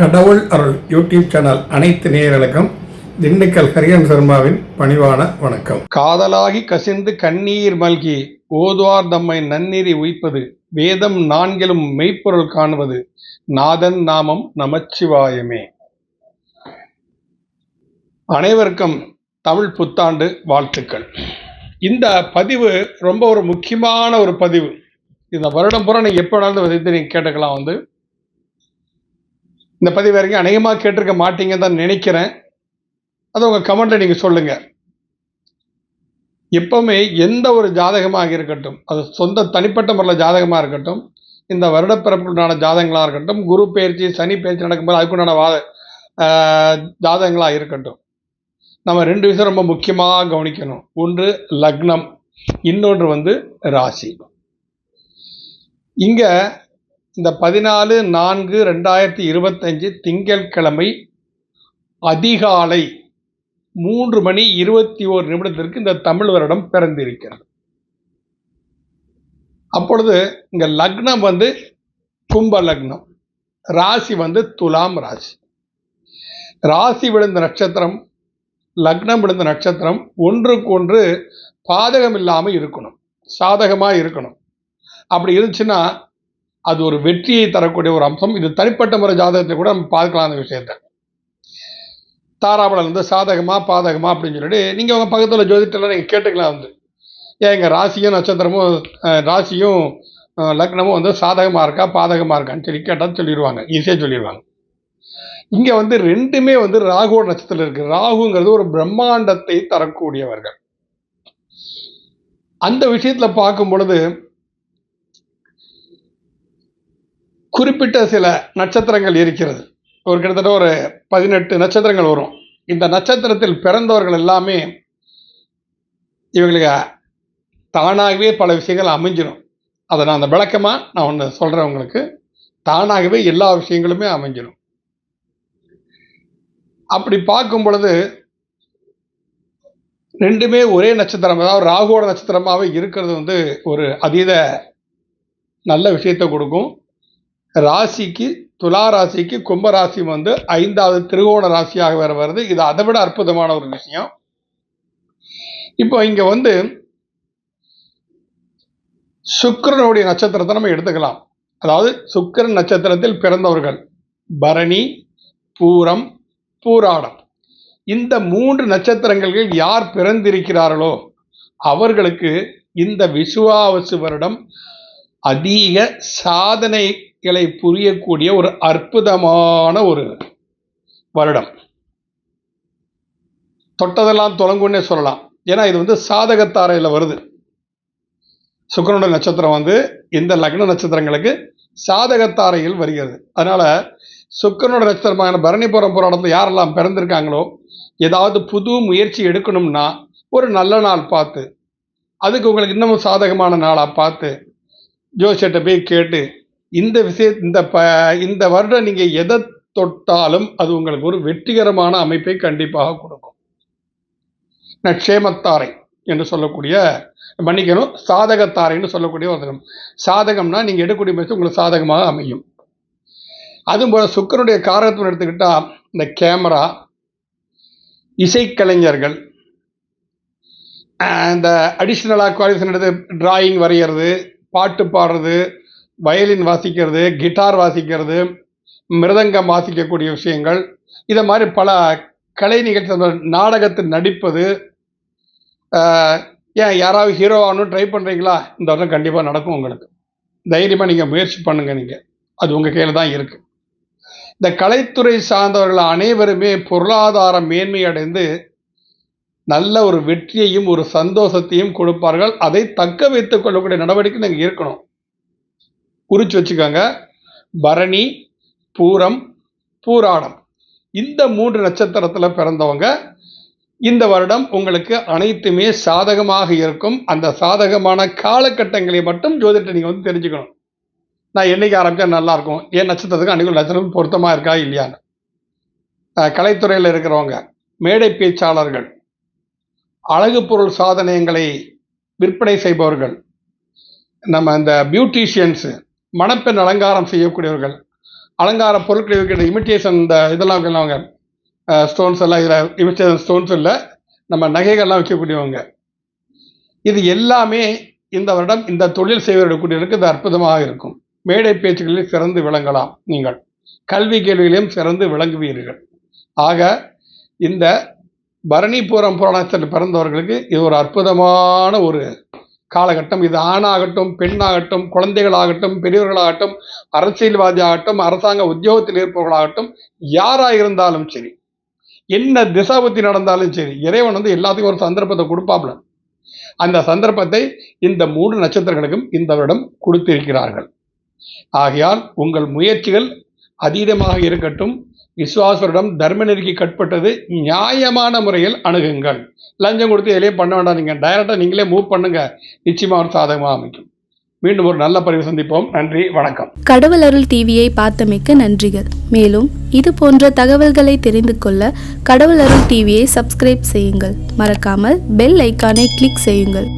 கடவுள் அருள் YouTube channel அனைத்து நேயர்களுக்கும் திண்டுக்கல் ஹரியன் சர்மாவின் பணிவான வணக்கம். காதலாகி கசிந்து கண்ணீர் மல்கி ஓதுவார் தம்மை நன்னீரி உய்ப்பது வேதம் நான்கிலும் மெய்ப்பொருள் காணுவது நாதன் நாமம் நமச்சிவாயமே. அனைவருக்கும் தமிழ் புத்தாண்டு வாழ்த்துக்கள். இந்த பதிவு ரொம்ப ஒரு முக்கியமான ஒரு பதிவு. இந்த வருடம் பூரா நீங்கள் எப்போ வேணாலும் நீங்கள் கேட்டுக்கலாம் வந்து. இந்த பதிவு வரைக்கும் அநேகமாக கேட்டிருக்க மாட்டீங்கன்னு தான் நினைக்கிறேன். அது உங்கள் கமெண்ட்டில் நீங்கள் சொல்லுங்கள் எப்பவுமே எந்த ஒரு ஜாதகமாக இருக்கட்டும் அது சொந்த தனிப்பட்ட முறையில் ஜாதகமாக இருக்கட்டும் இந்த வருடப்பிறப்புக்குண்டான ஜாதகங்களாக இருக்கட்டும் குரு பயிற்சி சனி பயிற்சி நடக்கும்போது அதுக்குண்டான வாத ஜாதகங்களாக இருக்கட்டும். நம்ம ரெண்டு விஷயம் ரொம்ப முக்கியமாக கவனிக்கணும். ஒன்று லக்னம் இன்னொன்று வந்து ராசி. இங்கே இந்த பதினாலு நான்கு ரெண்டாயிரத்தி இருபத்தஞ்சு திங்கட்கிழமை அதிகாலை மூன்று மணி இருபத்தி ஓரு நிமிடத்திற்கு இந்த தமிழ் வருடம் பிறந்திருக்கிறது. அப்பொழுது இங்க லக்னம் வந்து கும்ப லக்னம் ராசி வந்து துலாம் ராசி. ராசி விழுந்த நட்சத்திரம் லக்னம் விழுந்த நட்சத்திரம் ஒன்றுக்கு ஒன்று பாதகம் இல்லாமல் இருக்கணும் சாதகமாக இருக்கணும். அப்படி இருந்துச்சுன்னா அது ஒரு வெற்றியை தரக்கூடிய ஒரு அம்சம். இது தனிப்பட்ட முறை ஜாதகத்தை கூட நம்ம பார்க்கலாம் அந்த விஷயத்தை. தாராபலம் வந்து சாதகமா பாதகமா அப்படின்னு சொல்லிட்டு நீங்கள் உங்கள் பக்கத்தில் ஜோதிட்டெல்லாம் நீங்கள் கேட்டுக்கலாம் வந்து. ஏன் எங்கள் ராசியும் நட்சத்திரமும் ராசியும் லக்னமும் வந்து சாதகமாக இருக்கா பாதகமாக இருக்கான்னு சொல்லி கேட்டால் சொல்லிடுவாங்க ஈஸியாக சொல்லிடுவாங்க இங்கே வந்து ரெண்டுமே வந்து ராகுவோட நட்சத்திரம் இருக்கு. ராகுங்கிறது ஒரு பிரம்மாண்டத்தை தரக்கூடியவர்கள். அந்த விஷயத்தில் பார்க்கும் பொழுது குறிப்பிட்ட சில நட்சத்திரங்கள் இருக்கிறது. ஒரு கிட்டத்தட்ட ஒரு பதினெட்டு நட்சத்திரங்கள் வரும். இந்த நட்சத்திரத்தில் பிறந்தவர்கள் எல்லாமே இவங்களுக்கு தானாகவே பல விஷயங்கள் அமைஞ்சிடும் அதை நான் அந்த விளக்கமாக நான் ஒன்று சொல்கிறேன் உங்களுக்கு. தானாகவே எல்லா விஷயங்களுமே அமைஞ்சிடும் அப்படி பார்க்கும் பொழுது ரெண்டுமே ஒரே நட்சத்திரம் அதாவது ராகுவோட நட்சத்திரமாகவே இருக்கிறது வந்து ஒரு அதீத நல்ல விஷயத்தை கொடுக்கும். ராசிக்கு துலா ராசிக்கு கும்ப ராசி வந்து ஐந்தாவது திருவோண ராசியாக வேற வருது. இது அதை விட அற்புதமான ஒரு விஷயம். இப்போ இங்க வந்து சுக்கரனுடைய நட்சத்திரத்தை நம்ம எடுத்துக்கலாம். அதாவது சுக்கரன் நட்சத்திரத்தில் பிறந்தவர்கள் பரணி பூரம் பூராடம். இந்த மூன்று நட்சத்திரங்களில் யார் பிறந்திருக்கிறார்களோ அவர்களுக்கு இந்த விசுவாவசு வருடம் அதிக களை புரியக்கூடிய ஒரு அற்புதமான ஒரு வருடம். தொட்டதெல்லாம் தொடங்குன்னே சொல்லலாம். ஏன்னா இது வந்து சாதகத்தாரையில் வருது. சுக்கிரனோட நட்சத்திரம் வந்து இந்த லக்ன நட்சத்திரங்களுக்கு சாதகத்தாரையில் வருகிறது. அதனால் சுக்கரனோட நட்சத்திரமான பரணிபுரம் புராணத்தில் யாரெல்லாம் பிறந்திருக்காங்களோ ஏதாவது புது முயற்சி எடுக்கணும்னா ஒரு நல்ல நாள் பார்த்து அதுக்கு உங்களுக்கு இன்னமும் சாதகமான நாளாக பார்த்து ஜோசியர்கிட்ட போய் கேட்டு இந்த விஷய இந்த ப இந்த வருடம் நீங்கள் எதை தொட்டாலும் அது உங்களுக்கு ஒரு வெற்றிகரமான அமைப்பை கண்டிப்பாக கொடுக்கும் நட்சேமத்தாரை என்று சொல்லக்கூடிய மன்னிக்கணும் சாதகத்தாரைன்னு சொல்லக்கூடிய ஒரு தினம். சாதகம்னா நீங்கள் எடுக்கக்கூடிய முயற்சி உங்களுக்கு சாதகமாக அமையும் அதுபோல் சுக்கரனுடைய காரகத்துவம் எடுத்துக்கிட்டால் இந்த கேமரா இசைக்கலைஞர்கள் இந்த அடிஷ்னலாக குவாலிஃபிகேஷன் எடுத்து டிராயிங் வரைகிறது பாட்டு பாடுறது வயலின் வாசிக்கிறது கிட்டார் வாசிக்கிறது மிருதங்கம் வாசிக்கக்கூடிய விஷயங்கள். இதை மாதிரி பல கலை நிகழ்ச்சி நாடகத்தில் நடிப்பது ஏன் யாராவது ஹீரோ ஆகணும் ட்ரை பண்ணுறீங்களா இந்த வருடம் கண்டிப்பாக நடக்கும் உங்களுக்கு. தைரியமாக நீங்கள் முயற்சி பண்ணுங்கள் நீங்கள் அது உங்கள் கையில் தான் இருக்குது இந்த கலைத்துறை சார்ந்தவர்கள் அனைவருமே பொருளாதார மேன்மை அடைந்து நல்ல ஒரு வெற்றியையும் ஒரு சந்தோஷத்தையும் கொடுப்பார்கள். அதை தக்க வைத்துக் கொள்ளக்கூடிய நடவடிக்கை நீங்கள் இருக்கணும். குறிச்சு வச்சுக்கோங்க. பரணி பூரம் பூராடம் இந்த மூன்று நட்சத்திரத்தில் பிறந்தவங்க இந்த வருடம் உங்களுக்கு அனைத்துமே சாதகமாக இருக்கும். அந்த சாதகமான காலகட்டங்களை மட்டும் ஜோதிடத்தை நீங்கள் வந்து தெரிஞ்சுக்கணும். நான் என்னைக்கு ஆரம்பிச்சா நல்லாயிருக்கும் என் நட்சத்திரத்துக்கு அன்றைக்கு நட்சத்திரம் பொருத்தமாக இருக்கா? இல்லையான்னு. கலைத்துறையில் இருக்கிறவங்க மேடை பேச்சாளர்கள் அழகு பொருள் சாதனங்களை விற்பனை செய்பவர்கள் நம்ம இந்த பியூட்டிஷியன்ஸு மணப்பெண் அலங்காரம் செய்யக்கூடியவர்கள். அலங்கார பொருட்களை வைக்கிற இமிட்டேஷன் இந்த இதெல்லாம் அவங்க ஸ்டோன்ஸ் எல்லாம் இதில் இமிட்டேஷன் ஸ்டோன்ஸ் இல்லை நம்ம நகைகள்லாம் வைக்கக்கூடியவங்க. இது எல்லாமே இந்த வருடம் இந்த தொழில் செய்வர்களுக்கு இது அற்புதமாக இருக்கும். மேடை பேச்சுகளில் சிறந்து விளங்கலாம் நீங்கள். கல்வி கேள்விகளையும் சிறந்து விளங்குவீர்கள். ஆக இந்த பரணிபுரம் புராணத்தில் பிறந்தவர்களுக்கு இது ஒரு அற்புதமான ஒரு காலகட்டம். இது ஆணாகட்டும் பெண்ணாகட்டும் குழந்தைகளாகட்டும் பெரியவர்களாகட்டும் அரசியல்வாதி ஆகட்டும் அரசாங்க உத்தியோகத்தில் இருப்பவர்களாகட்டும் யாராக இருந்தாலும் சரி என்ன திசாபுத்தி நடந்தாலும் சரி இறைவன் வந்து எல்லாத்துக்கும் ஒரு சந்தர்ப்பத்தை கொடுப்பாப்ல. அந்த சந்தர்ப்பத்தை இந்த மூன்று நட்சத்திரங்களுக்கும் இந்த வருடம் கொடுத்திருக்கிறார்கள். ஆகையால் உங்கள் முயற்சிகள் அதீதமாக இருக்கட்டும். விஸ்வாசரிடம் தர்ம நெறிக்கு கட்பட்டது நியாயமான முறையில் அணுகுங்கள். லஞ்சம் கொடுத்து எதையும் பண்ண வேண்டாம் நீங்கள் டைரக்டாக நீங்களே மூவ் பண்ணுங்க. நிச்சயமாக ஒரு சாதகமாக அமைக்கும். மீண்டும் ஒரு நல்ல பதிவு சந்திப்போம். நன்றி வணக்கம். கடவுள் அருள் டிவியை பார்த்தமைக்கு நன்றிகள். மேலும் இது போன்ற தகவல்களை தெரிந்து கொள்ள கடவுள் அருள் டிவியை சப்ஸ்கிரைப் செய்யுங்கள். மறக்காமல் பெல் ஐக்கானை கிளிக் செய்யுங்கள்.